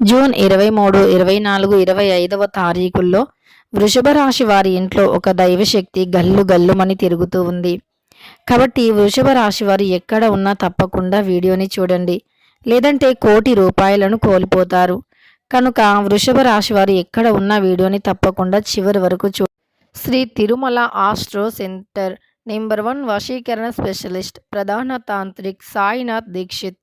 June ఇరవై మూడు ఇరవై నాలుగు ఇరవై ఐదవ తారీఖుల్లో వృషభ రాశి వారి ఇంట్లో ఒక దైవశక్తి గల్లు గల్లుమని తిరుగుతూ ఉంది. కాబట్టి వృషభ రాశి వారు ఎక్కడ ఉన్నా తప్పకుండా వీడియోని చూడండి. లేదంటే కోటి రూపాయలను కోల్పోతారు. కనుక వృషభ రాశి వారు ఎక్కడ ఉన్న వీడియోని తప్పకుండా చివరి వరకు చూ Shri Tirumala astro centre number one వశీకరణ స్పెషలిస్ట్ ప్రధాన తాంత్రిక్ సాయినాథ్ దీక్షిత్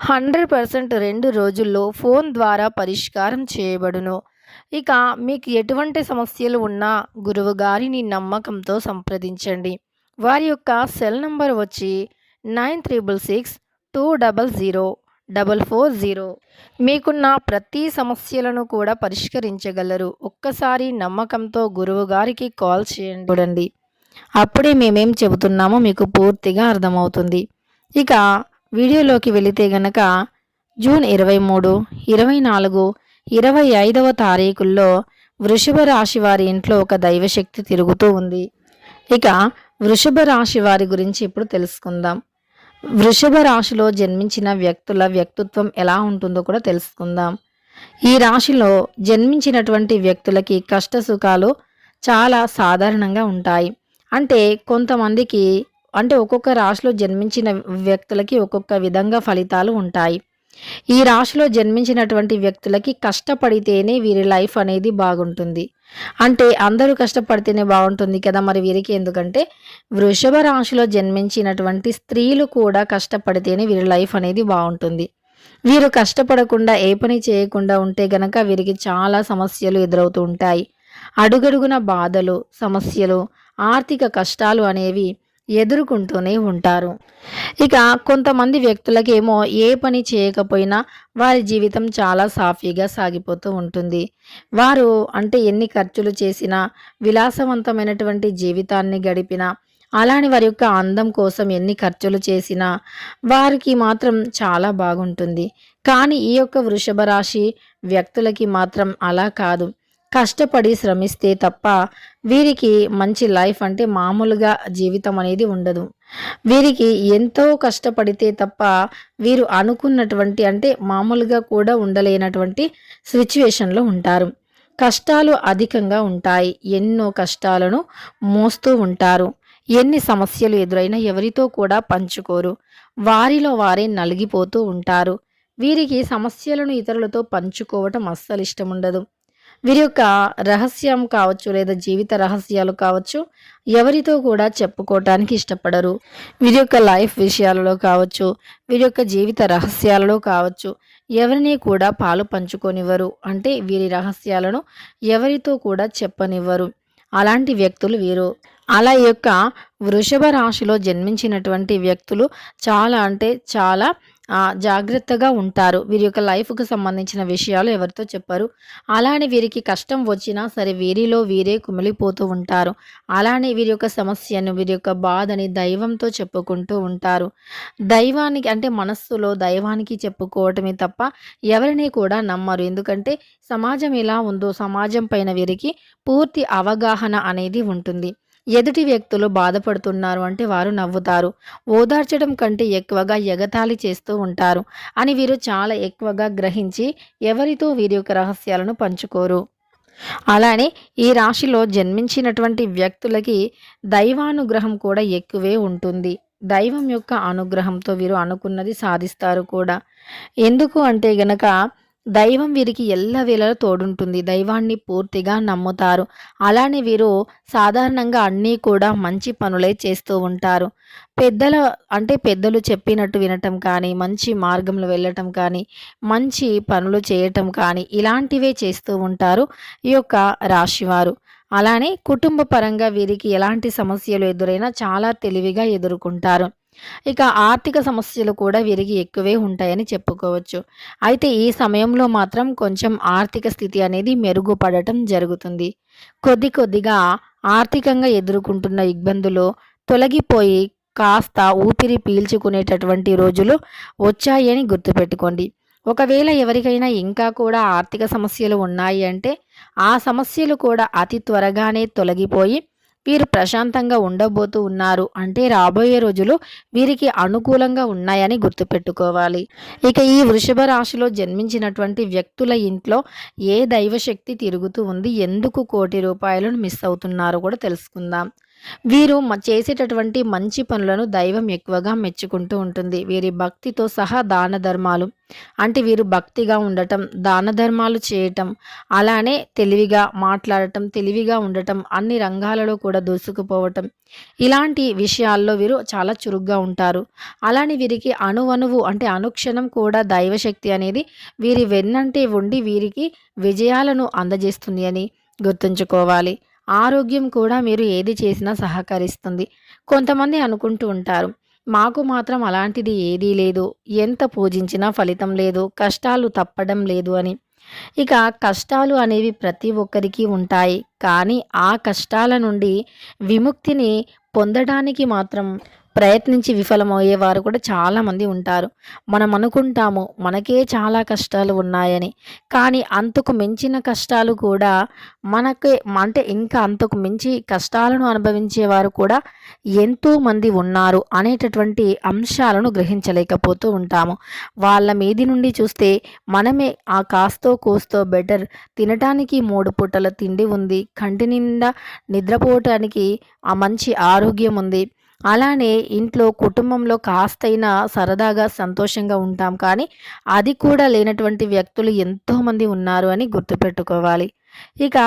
హండ్రెడ్ పర్సెంట్ రెండు రోజుల్లో ఫోన్ ద్వారా పరిష్కారం చేయబడును. ఇక మీకు ఎటువంటి సమస్యలు ఉన్నా గురువు గారిని నమ్మకంతో సంప్రదించండి. వారి యొక్క సెల్ నంబర్ వచ్చి nine triple six two double zero double four zero. మీకున్న ప్రతి సమస్యలను కూడా పరిష్కరించగలరు. ఒక్కసారి నమ్మకంతో గురువు గారికి కాల్ చేయండి. చూడండి. అప్పుడే మేమేం చెబుతున్నామో మీకు పూర్తిగా అర్థమవుతుంది. ఇక వీడియోలోకి వెళితే గనక జూన్ ఇరవై మూడు ఇరవై నాలుగు ఇరవై ఐదవ తారీఖుల్లో వృషభ రాశి వారి ఇంట్లో ఒక దైవశక్తి తిరుగుతూ ఉంది. ఇక వృషభ రాశి వారి గురించి ఇప్పుడు తెలుసుకుందాం. వృషభ రాశిలో జన్మించిన వ్యక్తుల వ్యక్తిత్వం ఎలా ఉంటుందో కూడా తెలుసుకుందాం. ఈ రాశిలో జన్మించినటువంటి వ్యక్తులకి కష్ట సుఖాలు చాలా సాధారణంగా ఉంటాయి. అంటే కొంతమందికి అంటే ఒక్కొక్క రాశిలో జన్మించిన వ్యక్తులకి ఒక్కొక్క విధంగా ఫలితాలు ఉంటాయి. ఈ రాశిలో జన్మించినటువంటి వ్యక్తులకి కష్టపడితేనే వీరి లైఫ్ అనేది బాగుంటుంది. అంటే అందరూ కష్టపడితేనే బాగుంటుంది కదా మరి వీరికి? ఎందుకంటే వృషభ రాశిలో జన్మించినటువంటి స్త్రీలు కూడా కష్టపడితేనే వీరి లైఫ్ అనేది బాగుంటుంది. వీరు కష్టపడకుండా ఏ పని చేయకుండా ఉంటే గనక వీరికి చాలా సమస్యలు ఎదురవుతూ ఉంటాయి. అడుగడుగున బాధలు సమస్యలు ఆర్థిక కష్టాలు అనేవి ఎదుర్కొంటూనే ఉంటారు. ఇక కొంతమంది వ్యక్తులకేమో ఏ పని చేయకపోయినా వారి జీవితం చాలా సాఫీగా సాగిపోతూ ఉంటుంది. వారు అంటే ఎన్ని ఖర్చులు చేసినా విలాసవంతమైనటువంటి జీవితాన్ని గడిపినా అలానే వారి యొక్క అందం కోసం ఎన్ని ఖర్చులు చేసినా వారికి మాత్రం చాలా బాగుంటుంది. కానీ ఈ యొక్క వృషభ రాశి వ్యక్తులకి మాత్రం అలా కాదు. కష్టపడి శ్రమిస్తే తప్ప వీరికి మంచి లైఫ్ అంటే మామూలుగా జీవితం అనేది ఉండదు. వీరికి ఎంతో కష్టపడితే తప్ప వీరు అనుకున్నటువంటి అంటే మామూలుగా కూడా ఉండలేనటువంటి సిచ్యువేషన్లో ఉంటారు. కష్టాలు అధికంగా ఉంటాయి. ఎన్నో కష్టాలను మోస్తూ ఉంటారు. ఎన్ని సమస్యలు ఎదురైనా ఎవరితో కూడా పంచుకోరు. వారిలో వారే నలిగిపోతూ ఉంటారు. వీరికి సమస్యలను ఇతరులతో పంచుకోవటం అస్సలు ఇష్టం ఉండదు. వీరి యొక్క రహస్యం కావచ్చు లేదా జీవిత రహస్యాలు కావచ్చు ఎవరితో కూడా చెప్పుకోవటానికి ఇష్టపడరు. వీరి యొక్క లైఫ్ విషయాలలో కావచ్చు వీరి యొక్క జీవిత రహస్యాలలో కావచ్చు ఎవరిని కూడా పాలు పంచుకొనివ్వరు. అంటే వీరి రహస్యాలను ఎవరితో కూడా చెప్పనివ్వరు. అలాంటి వ్యక్తులు వీరు. అలా ఈ యొక్క వృషభ రాశిలో జన్మించినటువంటి వ్యక్తులు చాలా అంటే చాలా జాగ్రత్తగా ఉంటారు. వీరి యొక్క లైఫ్కు సంబంధించిన విషయాలు ఎవరితో చెప్పరు. అలానే వీరికి కష్టం వచ్చినా సరే వీరిలో వీరే కుమిలిపోతూ ఉంటారు. అలానే వీరి యొక్క సమస్యను వీరి యొక్క బాధని దైవంతో చెప్పుకుంటూ ఉంటారు. దైవానికి అంటే మనస్సులో దైవానికి చెప్పుకోవటమే తప్ప ఎవరిని కూడా నమ్మరు. ఎందుకంటే సమాజం ఎలా ఉందో సమాజం పైన వీరికి పూర్తి అవగాహన అనేది ఉంటుంది. ఎదుటి వ్యక్తులు బాధపడుతున్నారు అంటే వారు నవ్వుతారు. ఓదార్చడం కంటే ఎక్కువగా ఎగతాళి చేస్తూ ఉంటారు అని వీరు చాలా ఎక్కువగా గ్రహించి ఎవరితో వీరి యొక్క రహస్యాలను పంచుకోరు. అలానే ఈ రాశిలో జన్మించినటువంటి వ్యక్తులకి దైవానుగ్రహం కూడా ఎక్కువే ఉంటుంది. దైవం యొక్క అనుగ్రహంతో వీరు అనుకున్నది సాధిస్తారు కూడా. ఎందుకు అంటే గనక దైవం వీరికి ఎల్లవేళలా తోడుంటుంది. దైవాన్ని పూర్తిగా నమ్ముతారు. అలానే వీరు సాధారణంగా అన్నీ కూడా మంచి పనులే చేస్తూ ఉంటారు. పెద్దల అంటే పెద్దలు చెప్పినట్టు వినటం కానీ మంచి మార్గంలో వెళ్ళటం కానీ మంచి పనులు చేయటం కానీ ఇలాంటివే చేస్తూ ఉంటారు ఈ యొక్క రాశివారు అలానే కుటుంబ పరంగా వీరికి ఎలాంటి సమస్యలు ఎదురైనా చాలా తెలివిగా ఎదుర్కొంటారు. ఇక ఆర్థిక సమస్యలు కూడా వీరికి ఎక్కువే ఉంటాయని చెప్పుకోవచ్చు. అయితే ఈ సమయంలో మాత్రం కొంచెం ఆర్థిక స్థితి అనేది మెరుగుపడటం జరుగుతుంది. కొద్ది కొద్దిగా ఆర్థికంగా ఎదుర్కొంటున్న ఇబ్బందులు తొలగిపోయి కాస్త ఊపిరి పీల్చుకునేటటువంటి రోజులు వచ్చాయని గుర్తుపెట్టుకోండి. ఒకవేళ ఎవరికైనా ఇంకా కూడా ఆర్థిక సమస్యలు ఉన్నాయి అంటే ఆ సమస్యలు కూడా అతి త్వరగానే తొలగిపోయి వీరు ప్రశాంతంగా ఉండబోతూ ఉన్నారు. అంటే రాబోయే రోజులు వీరికి అనుకూలంగా ఉన్నాయని గుర్తుపెట్టుకోవాలి. ఇక ఈ వృషభ రాశిలో జన్మించినటువంటి వ్యక్తుల ఇంట్లో ఏ దైవశక్తి తిరుగుతూ ఉంది? ఎందుకు కోటి రూపాయలను మిస్ అవుతున్నారో కూడా తెలుసుకుందాం. వీరు చేసేటటువంటి మంచి పనులను దైవం ఎక్కువగా మెచ్చుకుంటూ ఉంటుంది. వీరి భక్తితో సహా దాన ధర్మాలు అంటే వీరు భక్తిగా ఉండటం దాన ధర్మాలు చేయటం అలానే తెలివిగా మాట్లాడటం తెలివిగా ఉండటం అన్ని రంగాలలో కూడా దూసుకుపోవటం ఇలాంటి విషయాల్లో వీరు చాలా చురుగ్గా ఉంటారు. అలానే వీరికి అణువణువు అంటే అనుక్షణం కూడా దైవశక్తి అనేది వీరి వెన్నంటే ఉండి వీరికి విజయాలను అందజేస్తుంది అని గుర్తుంచుకోవాలి. ఆరోగ్యం కూడా మీరు ఏది చేసినా సహకరిస్తుంది. కొంతమంది అనుకుంటూ ఉంటారు మాకు మాత్రం అలాంటిది ఏదీ లేదు. ఎంత పూజించినా ఫలితం లేదు. కష్టాలు తప్పడం లేదు అని. ఇక కష్టాలు అనేవి ప్రతి ఒక్కరికి ఉంటాయి. కానీ ఆ కష్టాల నుండి విముక్తిని పొందడానికి మాత్రం ప్రయత్నించి విఫలమయ్యేవారు కూడా చాలామంది ఉంటారు. మనం అనుకుంటాము మనకే చాలా కష్టాలు ఉన్నాయని. కానీ అంతకు మించిన కష్టాలు కూడా మనకే అంటే ఇంకా అంతకు మించి కష్టాలను అనుభవించేవారు కూడా ఎంతోమంది ఉన్నారు అనేటటువంటి అంశాలను గ్రహించలేకపోతూ ఉంటాము. వాళ్ళ మీది నుండి చూస్తే మనమే ఆ కాస్తో కోస్తో బెటర్. తినటానికి మూడు పూటల తిండి ఉంది. కంటి నిండా నిద్రపోవటానికి ఆ మంచి ఆరోగ్యం ఉంది. అలానే ఇంట్లో కుటుంబంలో కాస్తైనా సరదాగా సంతోషంగా ఉంటాం. కానీ అది కూడా లేనటువంటి వ్యక్తులు ఎంతోమంది ఉన్నారు అని గుర్తుపెట్టుకోవాలి. ఇక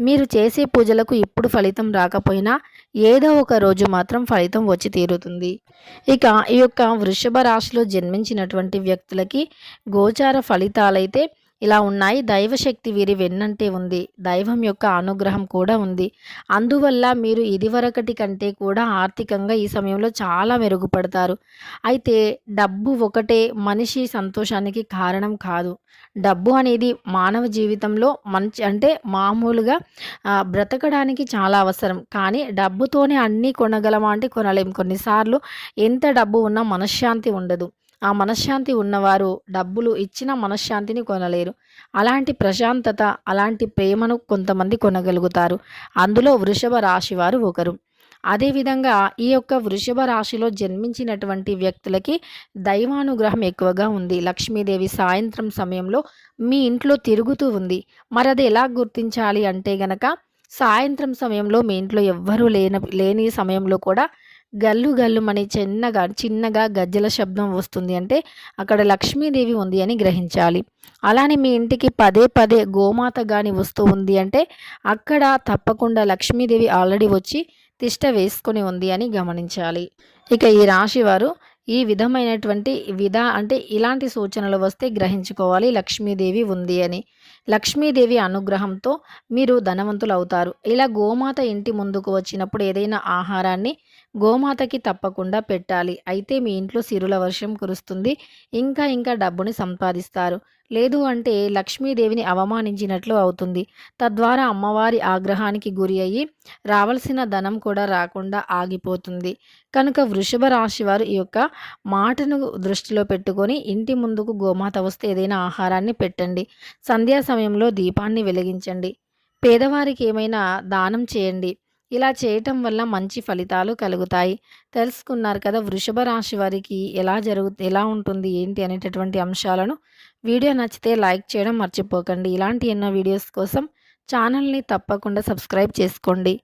మీరు చేసే పూజలకు ఇప్పుడు ఫలితం రాకపోయినా ఏదో ఒక రోజు మాత్రం ఫలితం వచ్చి తీరుతుంది. ఇక ఈ యొక్క వృషభ రాశిలో జన్మించినటువంటి వ్యక్తులకి గోచార ఫలితాలైతే ఇలా ఉన్నాయి. దైవశక్తి వీరి వెన్నంటే ఉంది. దైవం యొక్క అనుగ్రహం కూడా ఉంది. అందువల్ల మీరు ఇదివరకటి కంటే కూడా ఆర్థికంగా ఈ సమయంలో చాలా మెరుగుపడతారు. అయితే డబ్బు ఒకటే మనిషి సంతోషానికి కారణం కాదు. డబ్బు అనేది మానవ జీవితంలో మంచి అంటే మామూలుగా బ్రతకడానికి చాలా అవసరం. కానీ డబ్బుతోనే అన్నీ కొనగలమా అంటే కొనలేం. కొన్నిసార్లు ఎంత డబ్బు ఉన్నా మనశ్శాంతి ఉండదు. ఆ మనశ్శాంతి ఉన్నవారు డబ్బులు ఇచ్చిన మనశ్శాంతిని కొనలేరు. అలాంటి ప్రశాంతత అలాంటి ప్రేమను కొంతమంది కొనగలుగుతారు. అందులో వృషభ రాశి వారు ఒకరు. అదేవిధంగా ఈ యొక్క వృషభ రాశిలో జన్మించినటువంటి వ్యక్తులకి దైవానుగ్రహం ఎక్కువగా ఉంది. లక్ష్మీదేవి సాయంత్రం సమయంలో మీ ఇంట్లో తిరుగుతూ ఉంది. మరి అది ఎలా గుర్తించాలి అంటే గనక సాయంత్రం సమయంలో మీ ఇంట్లో ఎవ్వరూ లేని లేని సమయంలో కూడా గల్లు గల్లుమని చిన్నగా చిన్నగా గజ్జల శబ్దం వస్తుంది. అంటే అక్కడ లక్ష్మీదేవి ఉంది అని గ్రహించాలి. అలానే మీ ఇంటికి పదే పదే గోమాత కానీ వస్తూ ఉంది అంటే అక్కడ తప్పకుండా లక్ష్మీదేవి ఆల్రెడీ వచ్చి తిష్ట వేసుకొని ఉంది అని గమనించాలి. ఇక ఈ రాశి వారు ఈ విధమైనటువంటి విధా అంటే ఇలాంటి సూచనలు వస్తే గ్రహించుకోవాలి లక్ష్మీదేవి ఉంది అని. లక్ష్మీదేవి అనుగ్రహంతో మీరు ధనవంతులు అవుతారు ఇలా గోమాత ఇంటి ముందుకు వచ్చినప్పుడు ఏదైనా ఆహారాన్ని గోమాతకి తప్పకుండా పెట్టాలి. అయితే మీ ఇంట్లో సిరుల వర్షం కురుస్తుంది. ఇంకా ఇంకా డబ్బుని సంపాదిస్తారు. లేదు అంటే లక్ష్మీదేవిని అవమానించినట్లు అవుతుంది. తద్వారా అమ్మవారి ఆగ్రహానికి గురి అయ్యి రావలసిన ధనం కూడా రాకుండా ఆగిపోతుంది. కనుక వృషభ రాశి వారు ఈ యొక్క మాటను దృష్టిలో పెట్టుకొని ఇంటి ముందుకు గోమాత వస్తే ఏదైనా ఆహారాన్ని పెట్టండి. సంధ్యా సమయంలో దీపాన్ని వెలిగించండి. పేదవారికి ఏమైనా దానం చేయండి. ఇలా చేయటం వల్ల మంచి ఫలితాలు కలుగుతాయి. తెలుసుకున్నారు కదా వృషభ రాశి వారికి ఎలా జరుగు ఎలా ఉంటుంది ఏంటి అనేటటువంటి అంశాలను. వీడియో నచ్చితే లైక్ చేయడం మర్చిపోకండి. ఇలాంటి ఎన్నో వీడియోస్ కోసం ఛానల్ని తప్పకుండా సబ్స్క్రైబ్ చేసుకోండి.